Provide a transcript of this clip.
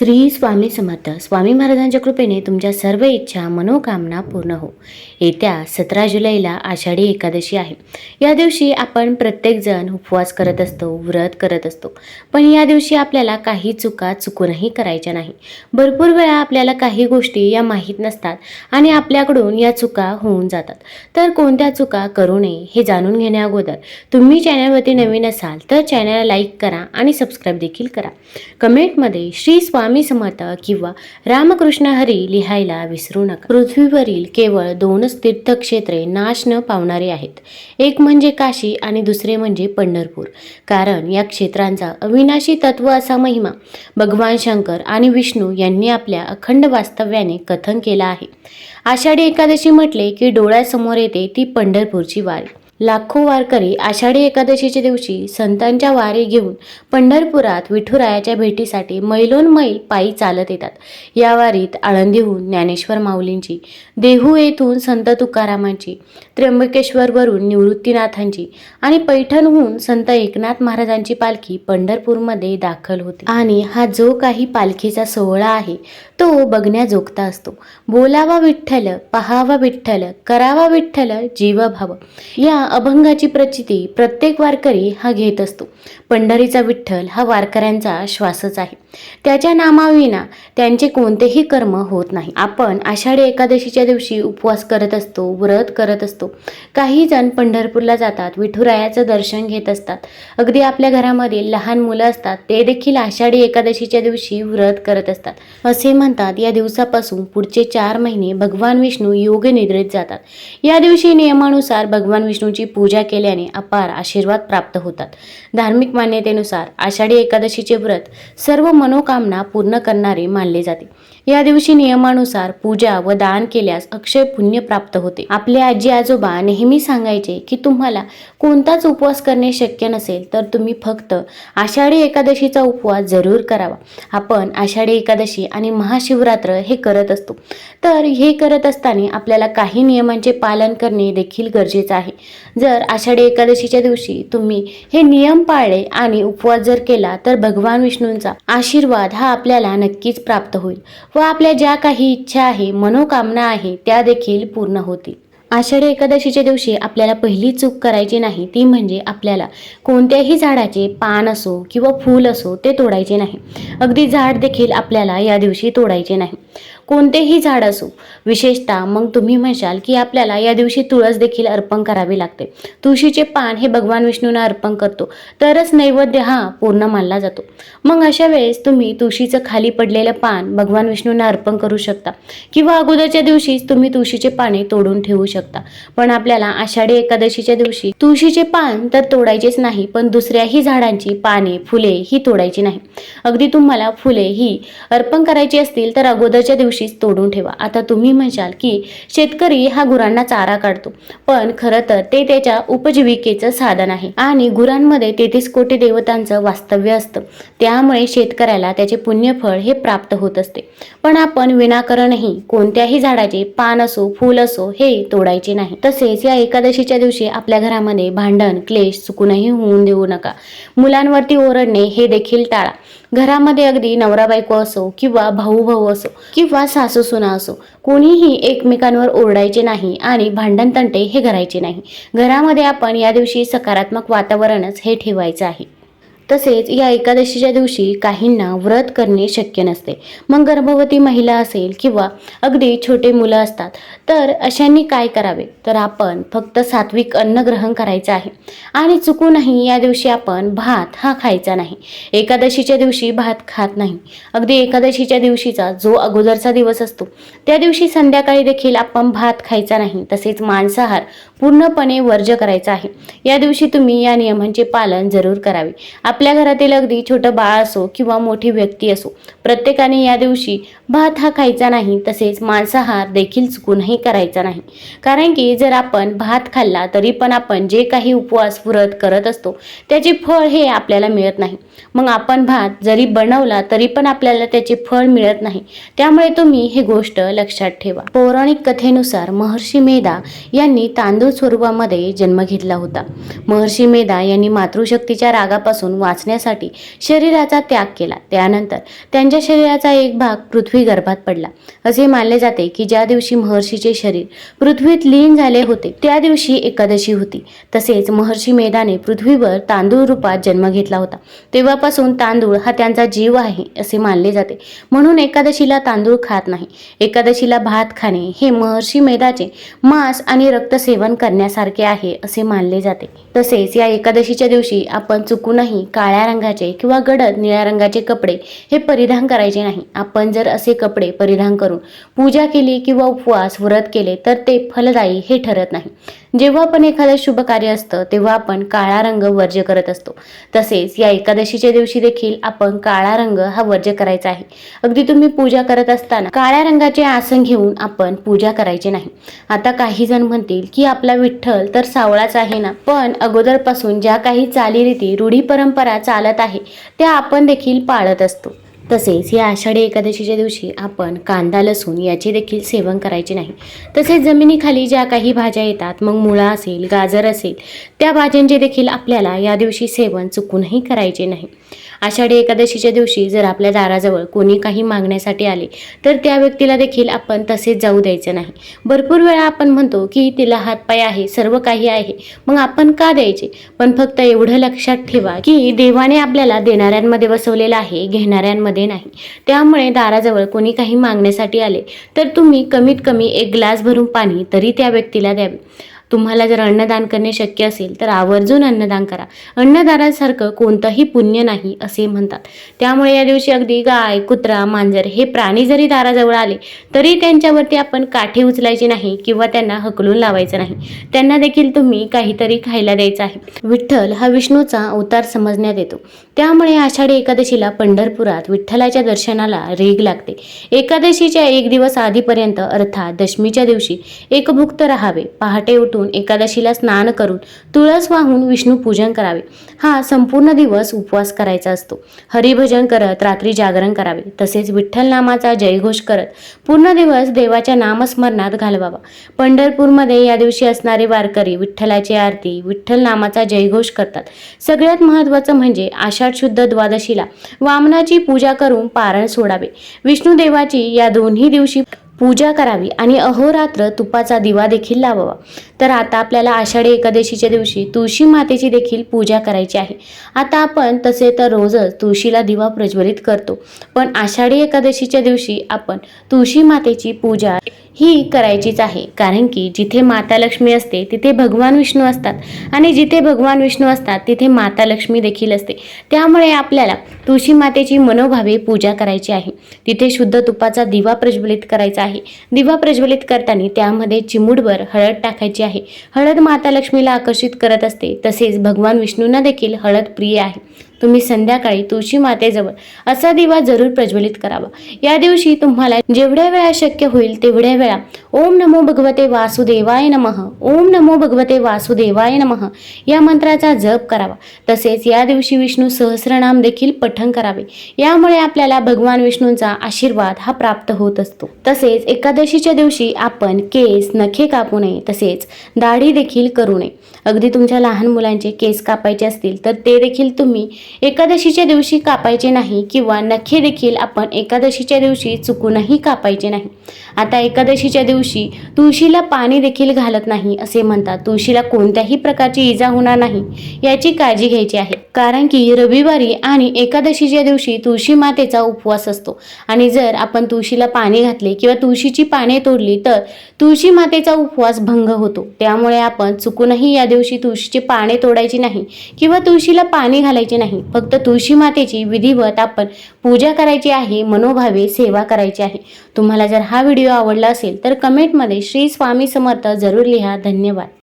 श्री स्वामी समर्थ. स्वामी महाराजांच्या कृपेने तुमच्या सर्व इच्छा मनोकामना पूर्ण हो. येत्या सतरा जुलैला आषाढी एकादशी आहे. या दिवशी आपण प्रत्येकजण उपवास करत असतो व्रत करत असतो. पण या दिवशी आपल्याला काही चुका चुकूनही करायच्या नाही. भरपूर वेळा आपल्याला काही गोष्टी या माहीत नसतात आणि आपल्याकडून या चुका होऊन जातात. तर कोणत्या चुका करू नये हे जाणून घेण्या अगोदर तुम्ही चॅनलवरती नवीन असाल तर चॅनलला लाईक करा आणि सबस्क्राईब देखील करा. कमेंटमध्ये श्री स्वामी समर्थ किंवा रामकृष्ण हरी लिहायला विसरू नका. पृथ्वीवरील केवळ दोनच तीर्थक्षेत्रे नाश न पावणारे आहेत. एक म्हणजे काशी आणि दुसरे म्हणजे पंढरपूर. कारण या क्षेत्रांचा अविनाशी तत्व असा महिमा भगवान शंकर आणि विष्णू यांनी आपल्या अखंड वास्तव्याने कथन केला आहे. आषाढी एकादशी म्हटले की डोळ्यासमोर येते ती पंढरपूरची वारी. लाखो वारकरी आषाढी एकादशीच्या दिवशी संतांच्या वारे घेऊन पंढरपुरात विठुरायाच्या भेटीसाठी मैलोन मैल पायी चालत येतात. या वारीत आळंदीहून ज्ञानेश्वर माऊलींची देहू येथून संत तुकारामांची त्र्यंबकेश्वरवरून निवृत्तीनाथांची आणि पैठणहून संत एकनाथ महाराजांची पालखी पंढरपूरमध्ये दाखल होते. आणि हा जो काही पालखीचा सोहळा आहे तो बघण्याजोगता असतो. बोलावा विठ्ठल पहावा विठ्ठल करावा विठ्ठल जीवभाव. या अभंगाची प्रचिती प्रत्येक वारकरी हा घेत असतो. पंढरीचा विठ्ठल हा वारकऱ्यांचा श्वासच आहे. त्याच्या नामाविना त्यांचे कोणतेही कर्म होत नाही. आपण आषाढी एकादशीच्या दिवशी उपवास करत असतो व्रत करत असतो. काही जण पंढरपूरला जातात विठुरायाचं दर्शन घेत असतात. अगदी आपल्या घरामध्ये लहान मुलं असतात ते देखील आषाढी एकादशीच्या दिवशी व्रत करत असतात. असे म्हणतात या दिवसापासून पुढचे चार महिने भगवान विष्णू योग निद्रेत जातात. या दिवशी नियमानुसार भगवान विष्णूची पूजा केल्याने अपार आशीर्वाद प्राप्त होतात. धार्मिक मान्यतेनुसार आषाढी एकादशीचे व्रत सर्व मनोकामना पूर्ण करणारे मानले जाते. या दिवशी नियमानुसार पूजा व दान केल्यास अक्षय पुण्य प्राप्त होते. आपले आजी आजोबा नेहमी सांगायचे की तुम्हाला कोणताच उपवास करणे शक्य नसेल तर तुम्ही फक्त आषाढी एकादशीचा उपवास जरूर करावा. आपण आषाढी एकादशी आणि महाशिवरात्र हे करत असतो. तर हे करत असताना आपल्याला काही नियमांचे पालन करणे देखील गरजेचं आहे. जर आषाढी एकादशीच्या दिवशी तुम्ही हे नियम पाळले आणि उपवास जर केला तर भगवान विष्णूंचा आशीर्वाद हा आपल्याला नक्कीच प्राप्त होईल. व आपल्या ज्या काही इच्छा आहे मनोकामना आहे त्या देखील पूर्ण होतील. आषाढी एकादशीच्या दिवशी आपल्याला पहिली चूक करायची नाही ती म्हणजे आपल्याला कोणत्याही झाडाचे पान असो किंवा फूल असो ते तोडायचे नाही. अगदी झाड देखील आपल्याला या दिवशी तोडायचे नाही. कोणतेही झाड असो विशेषतः मग तुम्ही म्हणशाल की आपल्याला या दिवशी तुळस देखील अर्पण करावी लागते. तुळशीचे पान हे भगवान विष्णूंना अर्पण करतो. तरच नैवेद्य हा पूर्ण मानला जातो. मग अशा वेळेस तुम्ही तुळशीचं खाली पडलेलं पान भगवान विष्णूंना अर्पण करू शकता. किंवा अगोदरच्या दिवशीच तुम्ही तुळशीचे पाने तोडून ठेवू शकता. पण आपल्याला आषाढी एकादशीच्या दिवशी तुळशीचे पान तर तोडायचेच नाही पण दुसऱ्याही झाडांची पाने फुले ही तोडायची नाही. अगदी तुम्हाला फुले ही अर्पण करायची असतील तर अगोदरच्या दिवशी तशीच तोडून ठेवा. आता तुम्ही म्हणशाल की शेतकरी हा गुरांना चारा काढतो. पण खरं तर ते त्याच्या उपजीविकेचं साधन आहे. आणि गुरांमध्ये तेहतीस कोटी देवतांचं वास्तव्य असतं. त्यामुळे शेतकऱ्याला त्याचे पुण्यफळ हे प्राप्त होत असते. पण आपण विनाकारणही कोणत्याही झाडाचे पान असो फूल असो हे तोडायचे नाही. तसेच या एकादशीच्या दिवशी आपल्या घरामध्ये भांडण क्लेश चुकूनही होऊन देऊ नका. मुलांवरती ओरडणे हे देखील टाळा. घरामध्ये अगदी नवरा बायको असो किंवा भाऊ भाऊ असो किंवा सासू सुना असो कोणीही एकमेकांवर ओरडायचे नाही आणि भांडण तंटे हे करायचे नाही. घरामध्ये आपण या दिवशी सकारात्मक वातावरणच हे ठेवायचं आहे. तसेच या एकादशीच्या दिवशी काहींना व्रत करणे शक्य नसते. मग गर्भवती महिला असेल किंवा अगदी छोटे मुलं असतात तर अशांनी काय करावे? तर आपण फक्त सात्विक अन्न ग्रहण करायचं आहे. आणि चुकूनही या दिवशी आपण भात हा खायचा नाही. एकादशीच्या दिवशी भात खात नाही. अगदी एकादशीच्या दिवशीचा जो अगोदरचा दिवस असतो त्या दिवशी संध्याकाळी देखील आपण भात खायचा नाही तसेच मांसाहार पूर्णपणे वर्ज करायचा आहे. या दिवशी तुम्ही या नियमांचे पालन जरूर करावे. आपल्या घरातील अगदी छोटं बाळ असो किंवा मोठी व्यक्ती असो प्रत्येकाने या दिवशी भात हा खायचा नाही तसेच मांसाहार देखील चुकूनही करायचा नाही. कारण की जर आपण भात खाल्ला तरी पण आपण जे काही उपवास व्रत करत असतो त्याचे फळ हे आपल्याला मिळत नाही. मग आपण भात जरी बनवला तरी पण आपल्याला त्याचे फळ मिळत नाही. त्यामुळे तुम्ही हे गोष्ट लक्षात ठेवा. पौराणिक कथेनुसार महर्षी मेधा यांनी तांदूळ स्वरूपामध्ये जन्म घेतला होता. महर्षी मेधा यांनी मातृशक्तीच्या रागापासून वाचण्यासाठी शरीराचा त्याग केला. त्यानंतर त्यांच्या शरीराचा एक भाग पृथ्वी गर्भात पडला. असे मानले जाते की ज्या दिवशी महर्षीचे शरीर पृथ्वीत लीन झाले होते त्या दिवशी एकादशी होती. तसेच महर्षी मेधाने पृथ्वीवर तांदूळ रूपात जन्म घेतला होता. तेव्हापासून तांदूळ हा त्यांचा जीव आहे असे मानले जाते. म्हणून एकादशीला तांदूळ खात नाही. एकादशीला भात खाणे हे महर्षी मेधाचे मांस आणि रक्त सेवन करण्यासारखे आहे असे मानले जाते. तसेच या एकादशीच्या दिवशी आपण चुकूनही काळ्या रंगाचे किंवा गडद निळ्या रंगाचे कपडे हे परिधान करायचे नाही. आपण जर असे कपडे परिधान करून पूजा केली किंवा उपवास व्रत केले तर ते फलदायी हे ठरत नाही. जेव्हा आपण एखादं शुभ कार्य असतं तेव्हा आपण काळा रंग वर्ज्य करत असतो. तसेच या एकादशीच्या दिवशी देखील आपण काळा रंग हा वर्ज्य करायचा आहे. अगदी तुम्ही पूजा करत असताना काळ्या रंगाचे आसन घेऊन आपण पूजा करायची नाही. आता काही जण म्हणतील की आपला विठ्ठल तर सावळाच आहे ना पण अगोदरपासून ज्या काही चालीरीती रूढी परंपरा परंपरा चालत आहे. त्या आपण देखील पाळत असतो. तसेच या आषाढी एकादशीच्या दिवशी आपण कांदा लसूण याचे देखील सेवन करायचे नाही. तसेच जमिनीखाली ज्या काही भाज्या येतात मग मुळा असेल गाजर असेल त्या भाज्यांचे देखील आपल्याला या दिवशी सेवन चुकूनही करायचे नाही. आषाढी एकादशीच्या दिवशी जर आपल्या दाराजवळ कोणी काही मागण्यासाठी आले तर त्या व्यक्तीला देखील आपण तसेच जाऊ द्यायचं नाही. भरपूर वेळा आपण म्हणतो की तिला हातपाय आहे सर्व काही आहे मग आपण का द्यायचे? पण फक्त एवढं लक्षात ठेवा की देवाने आपल्याला देणाऱ्यांमध्ये बसवलेलं आहे घेणाऱ्यांमध्ये नाही. त्यामुळे दाराजवळ कोणी काही मागण्यासाठी आले तर तुम्ही कमीत कमी एक ग्लास भरून पाणी तरी त्या व्यक्तीला द्यावे. तुम्हाला जर अन्नदान करणे शक्य असेल तर आवर्जून अन्नदान करा. अन्नदानासारखं कोणतंही पुण्य नाही असे म्हणतात. त्यामुळे या दिवशी अगदी गाय कुत्रा मांजर हे प्राणी जरी दाराजवळ आले तरी त्यांच्यावरती आपण काठी उचलायची नाही किंवा त्यांना हकलून लावायचं नाही. त्यांना देखील तुम्ही काहीतरी खायला द्यायचं आहे. विठ्ठल हा विष्णूचा अवतार समजण्यात येतो. त्यामुळे आषाढी एकादशीला पंढरपुरात विठ्ठलाच्या दर्शनाला रेग लागते. एकादशीच्या एक दिवस आधीपर्यंत अर्थात दशमीच्या दिवशी एकभुक्त राहावे पहाटे उठून एकादशीला स्नान करून तुळस वाहून विष्णू पूजन करावे. हा संपूर्ण दिवस उपवास करायचा असतो. हरिभजन करत रात्री जागरण करावे. तसेच विठ्ठल नामाचा जयघोष करत पूर्ण दिवस देवाच्या नामस्मरणात घालवावा. पंढरपूरमध्ये या दिवशी असणारे वारकरी विठ्ठलाची आरती विठ्ठल नामाचा जयघोष करतात. सगळ्यात महत्त्वाचं म्हणजे आषाढ शुद्ध द्वादशीला वामनाची पूजा करून पारण सोडावे. विष्णू देवाची या दोन्ही दिवशी पूजा करावी आणि अहोरात्र तुपाचा दिवा देखील लावावा. तर आता आपल्याला आषाढी एकादशीच्या दिवशी तुळशी मातेची देखील पूजा करायची आहे. आता आपण तसे तर रोजच तुळशीला दिवा प्रज्वलित करतो. पण आषाढी एकादशीच्या दिवशी आपण तुळशी मातेची पूजा ही करायचीच आहे. कारण की जिथे माता लक्ष्मी असते तिथे भगवान विष्णू असतात. आणि जिथे भगवान विष्णू असतात तिथे माता लक्ष्मी देखील असते. त्यामुळे आपल्याला तुळशी मातेची मनोभावे पूजा करायची आहे. तिथे शुद्ध तुपाचा दिवा प्रज्वलित करायचा आहे. दिवा प्रज्वलित करताना त्यामध्ये चिमूटभर हळद टाकायची आहे. हळद माता लक्ष्मीला आकर्षित करत असते. तसेच भगवान विष्णूंना देखील हळद प्रिय आहे. तुम्ही संध्याकाळी तुळशी मातेजवळ असा दिवा जरूर प्रज्वलित करावा. या दिवशी तुम्हाला जेवढ्या वेळा शक्य होईल तेवढ्या वेळा ओम नमो भगवते वासुदेवाय नमः ओम नमो भगवते वासुदेवाय नमः या मंत्राचा जप करावा. तसेच या दिवशी विष्णू सहस्रनाम देखील पठण करावे. यामुळे आपल्याला भगवान विष्णूंचा आशीर्वाद हा प्राप्त होत असतो. तसेच एकादशीच्या दिवशी आपण केस नखे कापू नये तसेच दाढी देखील करू नये. अगदी तुमच्या लहान मुलांचे केस कापायचे असतील तर ते देखील तुम्ही एकादशीच्या दिवशी कापायचे नाही किंवा नखे देखील आपण एकादशीच्या दिवशी चुकूनही कापायचे नाही. आता एकादशीच्या दिवशी तुळशीला पाणी देखील घालत नाही असे म्हणतात. तुळशीला कोणत्याही प्रकारची इजा होणार नाही याची काळजी घ्यायची आहे. कारण की रविवारी आणि एकादशीच्या दिवशी तुळशी मातेचा उपवास असतो. आणि जर आपण तुळशीला पाणी घातले किंवा तुळशीची पाने तोडली तर तुळशी मातेचा उपवास भंग होतो. त्यामुळे आपण चुकूनही या दिवशी तुळशीची पाने तोडायची नाही किंवा तुळशीला पाणी घालायचे नाही. नाही फक्त तुळशी मातेची विधिवत आपण पूजा करायची आहे मनोभावे सेवा करायची आहे. तुम्हाला जर हा व्हिडिओ आवडला असेल तर कमेंटमध्ये श्री स्वामी समर्थ जरूर लिहा. धन्यवाद.